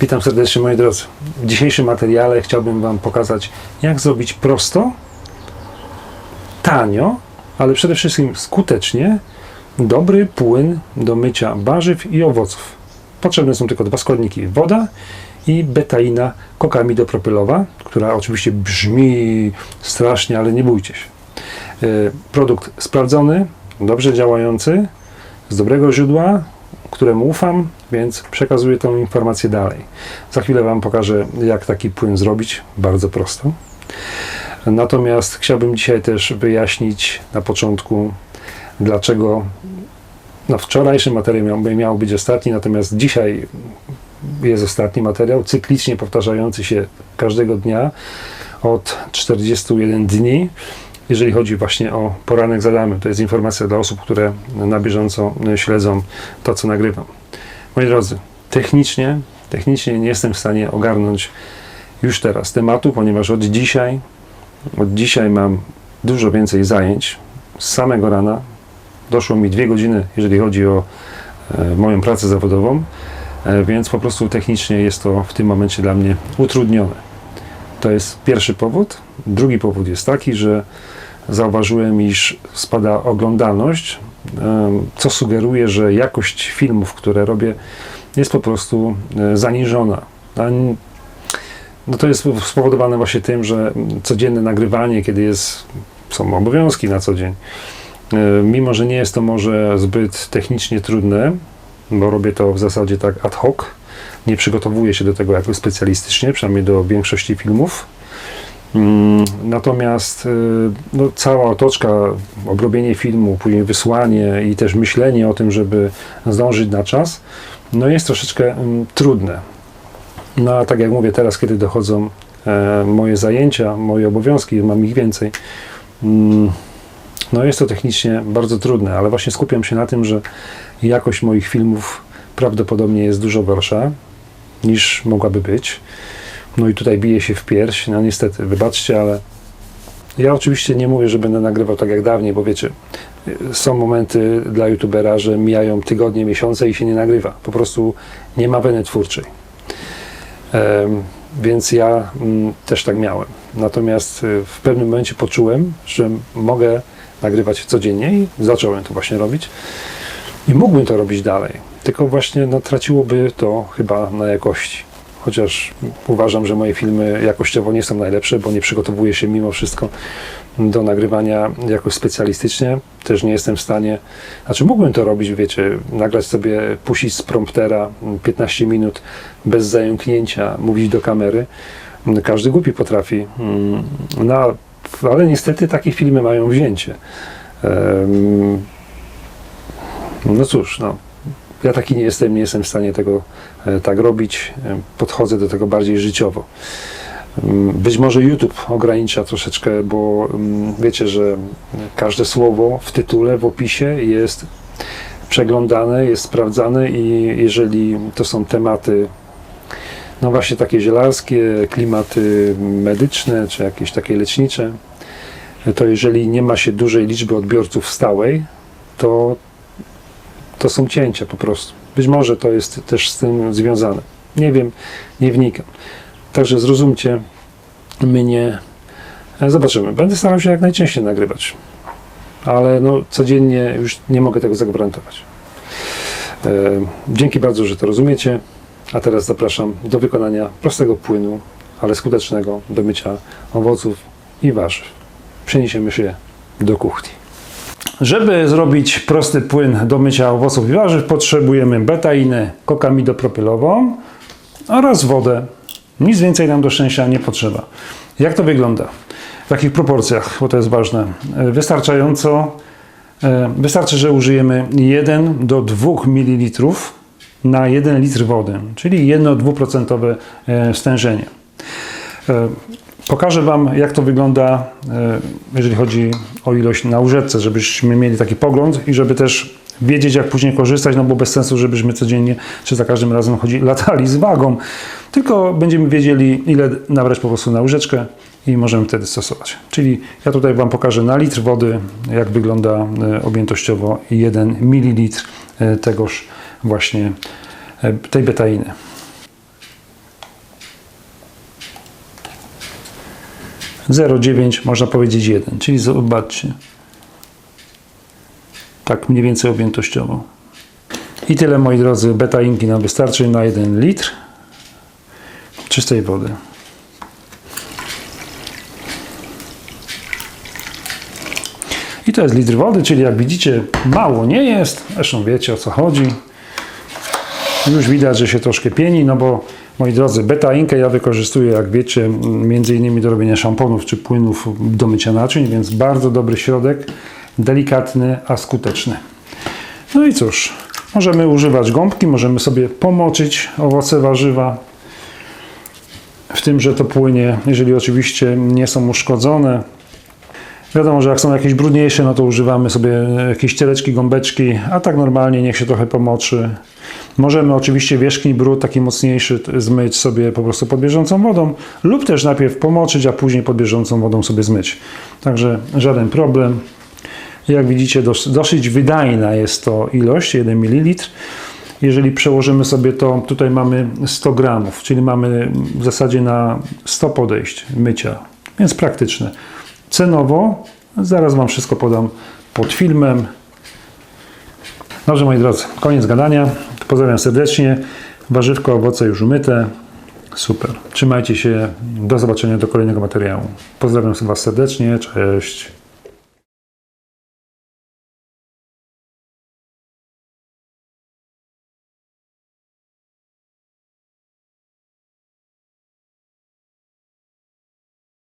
Witam serdecznie moi drodzy. W dzisiejszym materiale chciałbym Wam pokazać, jak zrobić prosto, tanio, ale przede wszystkim skutecznie dobry płyn do mycia warzyw i owoców. Potrzebne są tylko dwa składniki: woda i betaina kokamidopropylowa, która oczywiście brzmi strasznie, ale nie bójcie się. E, Produkt sprawdzony, dobrze działający, z dobrego źródła, któremu ufam, więc przekazuję tę informację dalej. Za chwilę Wam pokażę, jak taki płyn zrobić, bardzo prosto. Natomiast chciałbym dzisiaj też wyjaśnić na początku, dlaczego no, wczorajszy materiał miał, miał być ostatni, natomiast dzisiaj jest ostatni materiał, cyklicznie powtarzający się każdego dnia od 41 dni jeżeli chodzi właśnie o poranek z Adamem. To jest informacja dla osób, które na bieżąco śledzą to, co nagrywam. Moi drodzy, technicznie, technicznie nie jestem w stanie ogarnąć już teraz tematu, ponieważ od dzisiaj, od dzisiaj mam dużo więcej zajęć. Z samego rana doszło mi dwie godziny, jeżeli chodzi o e, moją pracę zawodową, e, więc po prostu technicznie jest to w tym momencie dla mnie utrudnione. To jest pierwszy powód. Drugi powód jest taki, że zauważyłem, iż spada oglądalność, co sugeruje, że jakość filmów, które robię, jest po prostu e, zaniżona. No to jest spowodowane właśnie tym, że codzienne nagrywanie, kiedy jest, są obowiązki na co dzień, e, mimo że nie jest to może zbyt technicznie trudne, bo robię to w zasadzie tak ad hoc, nie przygotowuję się do tego jakoś specjalistycznie, przynajmniej do większości filmów. Mm, Natomiast y, no, cała otoczka, obrobienie filmu, później wysłanie i też myślenie o tym, żeby zdążyć na czas, no jest troszeczkę mm, trudne. No a tak jak mówię teraz, kiedy dochodzą e, moje zajęcia, moje obowiązki, mam ich więcej, mm, no jest to technicznie bardzo trudne, ale właśnie skupiam się na tym, że jakość moich filmów prawdopodobnie jest dużo gorsza niż mogłaby być. No i tutaj bije się w pierś. No niestety, wybaczcie, ale ja oczywiście nie mówię, że będę nagrywał tak jak dawniej, bo wiecie, są momenty dla youtubera, że mijają tygodnie, miesiące i się nie nagrywa. Po prostu nie ma weny twórczej. Em, więc ja mm, też tak miałem. Natomiast y, w pewnym momencie poczułem, że mogę nagrywać codziennie i zacząłem to właśnie robić. I mógłbym to robić dalej. Tylko właśnie no, traciłoby to chyba na jakości chociaż uważam, że moje filmy jakościowo nie są najlepsze, bo nie przygotowuję się mimo wszystko do nagrywania jakoś specjalistycznie. Też nie jestem w stanie, znaczy mógłbym to robić, wiecie, nagrać sobie, puścić z promptera 15 minut bez zająknięcia, mówić do kamery. Każdy głupi potrafi. Mm, No, ale niestety takie filmy mają wzięcie. No cóż, no, ja taki nie jestem, nie jestem w stanie tego e, tak robić. E, Podchodzę do tego bardziej życiowo. Mm, Być może YouTube ogranicza troszeczkę, bo mm, wiecie, że każde słowo w tytule, w opisie jest przeglądane, jest sprawdzane i jeżeli to są tematy no właśnie takie zielarskie, klimaty medyczne, czy jakieś takie lecznicze, to jeżeli nie ma się dużej liczby odbiorców stałej, to to są cięcia po prostu. Być może to jest też z tym związane. Nie wiem, nie wnikam. Także zrozumcie mnie. E, Zobaczymy. Będę starał się jak najczęściej nagrywać. Ale no, codziennie już nie mogę tego zagwarantować. E, dzięki bardzo, że to rozumiecie. A teraz zapraszam do wykonania prostego płynu, ale skutecznego do mycia owoców i warzyw. Przeniesiemy się do kuchni. Żeby zrobić prosty płyn do mycia owoców i warzyw, potrzebujemy betainę kokamidopropylową oraz wodę. Nic więcej nam do szczęścia nie potrzeba. Jak to wygląda? W jakich proporcjach, bo to jest ważne. E, Wystarczająco, e, wystarczy, że użyjemy 1 do 2 ml na 1 litr wody, czyli 1-2% e, stężenie. Pokażę Wam, jak to wygląda, e, jeżeli chodzi o ilość na łyżeczce, żebyśmy mieli taki pogląd i żeby też wiedzieć, jak później korzystać, no bo bez sensu, żebyśmy codziennie, czy za każdym razem chodzi, latali z wagą, tylko będziemy wiedzieli, ile nabrać po prostu na łyżeczkę i możemy wtedy stosować. Czyli ja tutaj Wam pokażę na litr wody, jak wygląda e, objętościowo 1 ml e, tegoż właśnie tej betainy. 0,9 można powiedzieć 1, czyli zobaczcie. Tak mniej więcej objętościowo. I tyle moi drodzy, beta inki nam wystarczy na 1 litr czystej wody. I to jest litr wody, czyli jak widzicie mało nie jest, zresztą wiecie o co chodzi. Już widać, że się troszkę pieni, no bo moi drodzy, beta inkę ja wykorzystuję, jak wiecie, między innymi do robienia szamponów czy płynów do mycia naczyń, więc bardzo dobry środek, delikatny, a skuteczny. No i cóż, możemy używać gąbki, możemy sobie pomoczyć owoce, warzywa, w tym, że to płynie, jeżeli oczywiście nie są uszkodzone. Wiadomo, że jak są jakieś brudniejsze, no to używamy sobie jakieś cieleczki, gąbeczki, a tak normalnie niech się trochę pomoczy. Możemy oczywiście wierzchni brud, taki mocniejszy, zmyć sobie po prostu pod bieżącą wodą, lub też najpierw pomoczyć, a później pod bieżącą wodą sobie zmyć. Także żaden problem. Jak widzicie, dos- dosyć wydajna jest to ilość, 1 ml. Jeżeli przełożymy sobie to, tutaj mamy 100 gramów, czyli mamy w zasadzie na 100 podejść mycia, więc praktyczne. Cenowo, zaraz Wam wszystko podam pod filmem. Dobrze, moi drodzy, koniec gadania. Pozdrawiam serdecznie. Warzywko, owoce już umyte. Super. Trzymajcie się. Do zobaczenia do kolejnego materiału. Pozdrawiam Was serdecznie. Cześć.